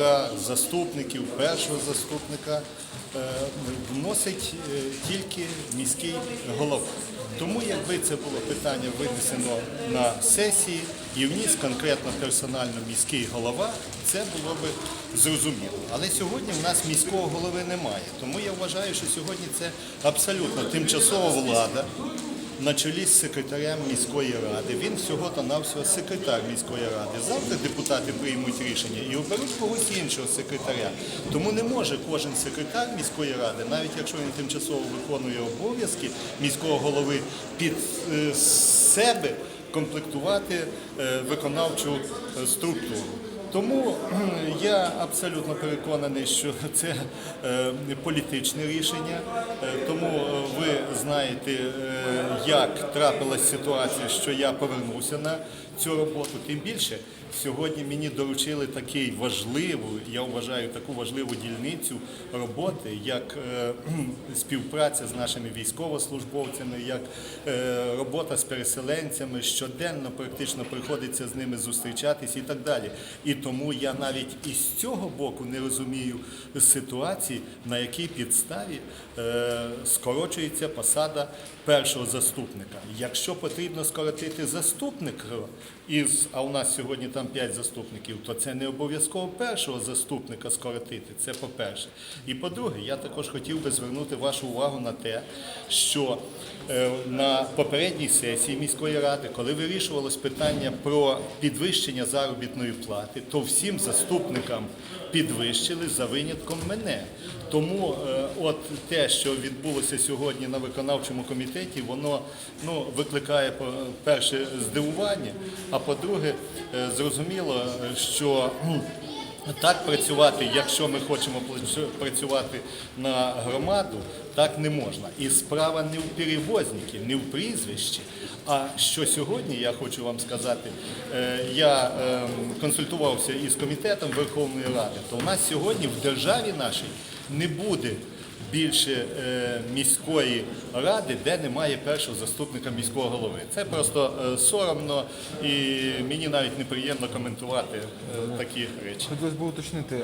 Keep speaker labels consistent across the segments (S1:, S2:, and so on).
S1: заступника, заступників, першого заступника е, вносить е, тільки міський голова. Тому якби це було питання винесено на сесії і вніс конкретно персонально міський голова, це було би зрозуміло. Але сьогодні в нас міського голови немає. Тому я вважаю, що сьогодні це абсолютно тимчасова влада на чолі з секретарем міської ради. Він всього та навсього секретар міської ради. Завтра депутати приймуть рішення і оберуть когось іншого секретаря. Тому не може кожен секретар міської ради, навіть якщо він тимчасово виконує обов'язки міського голови під е, себе комплектувати е, виконавчу е, структуру. Тому я абсолютно переконаний, що це е, політичне рішення. Е, Тому е, ви знаєте, як трапилась ситуація, що я повернувся на цю роботу. Тим більше сьогодні мені доручили такий важливу, я вважаю, таку важливу дільницю роботи, як е, співпраця з нашими військовослужбовцями, як е, робота з переселенцями. Щоденно практично приходиться з ними зустрічатись і так далі. І тому я навіть із цього боку не розумію ситуації, на якій підставі е, скорочується посада першого заступника. Якщо потрібно скоротити заступника, із, а у нас сьогодні там 5 заступників, то це не обов'язково першого заступника скоротити. Це по-перше. І по-друге, я також хотів би звернути вашу увагу на те, що е, на попередній сесії міської ради, коли вирішувалось питання про підвищення заробітної плати, то всім заступникам підвищили за винятком мене. Тому е, от те, що відбулося сьогодні на виконавчому комітеті, воно ну, викликає перше здивування, а по-друге, е, зрозуміло, що так працювати, якщо ми хочемо працювати на громаду, так не можна. І справа не в перевозникі, не в прізвищі. А що сьогодні, я хочу вам сказати, е, я е, консультувався із комітетом Верховної Ради, то у нас сьогодні в державі нашій не буде більше е, міської ради, де немає першого заступника міського голови. Це просто е, соромно і мені навіть неприємно коментувати е, такі речі.
S2: Хотілося б уточнити,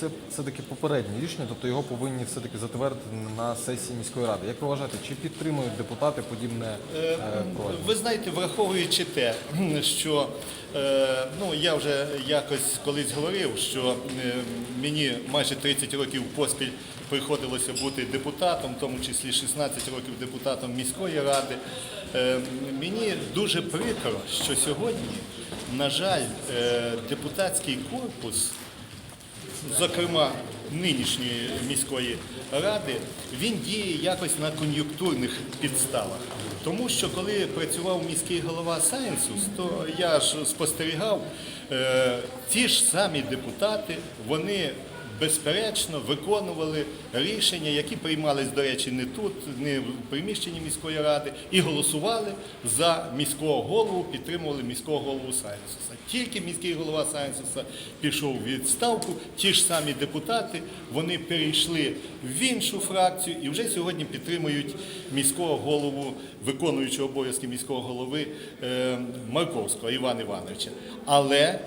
S2: це все-таки попереднє рішення, тобто його повинні все-таки затвердити на сесії міської ради. Як ви вважаєте, чи підтримують депутати подібне е.
S1: Ви знаєте, враховуючи те, що ну я вже якось колись говорив, що мені майже 30 років поспіль приходилося бути депутатом, в тому числі 16 років депутатом міської ради. Е, Мені дуже прикро, що сьогодні, на жаль, е, депутатський корпус зокрема нинішньої міської ради, він діє якось на кон'юнктурних підставах. Тому що коли працював міський голова Сайенсус, то я ж спостерігав, е, ті ж самі депутати, вони безперечно виконували рішення, які приймались, до речі, не тут, не в приміщенні міської ради, і голосували за міського голову, підтримували міського голову Сайенсуса. Тільки міський голова Сайенсуса пішов у відставку, ті ж самі депутати, вони перейшли в іншу фракцію і вже сьогодні підтримують міського голову, виконуючого обов'язки міського голови е, Марковського Івана Івановича. Але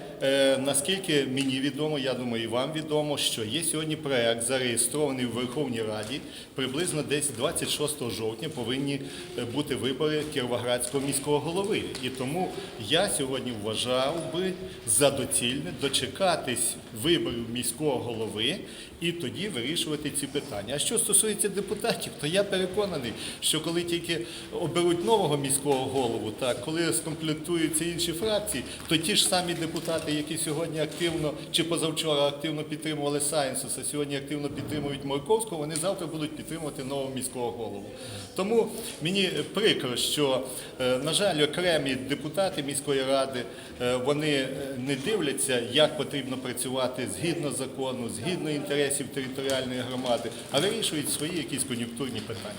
S1: наскільки мені відомо, я думаю, і вам відомо, що є сьогодні проект зареєстрований в Верховній Раді. Приблизно десь 26 жовтня повинні е, бути вибори Кіровоградського міського голови. І тому я сьогодні вважав би за доцільне дочекатись виборів міського голови і тоді вирішувати ці питання. А що стосується депутатів, то я переконаний, що коли тільки оберуть нового міського голову, так коли скомплектуються інші фракції, то ті ж самі депутати, які сьогодні активно чи позавчора активно підтримували Сайенсуса, сьогодні активно підтримують Морковського, вони завтра будуть підтримувати нового міського голову. Тому мені прикро, що, е, на жаль, окремі депутати міської ради е, вони е, не дивляться, як потрібно працювати згідно закону, згідно інтересів територіальної громади, а вирішують свої якісь кон'юнктурні питання.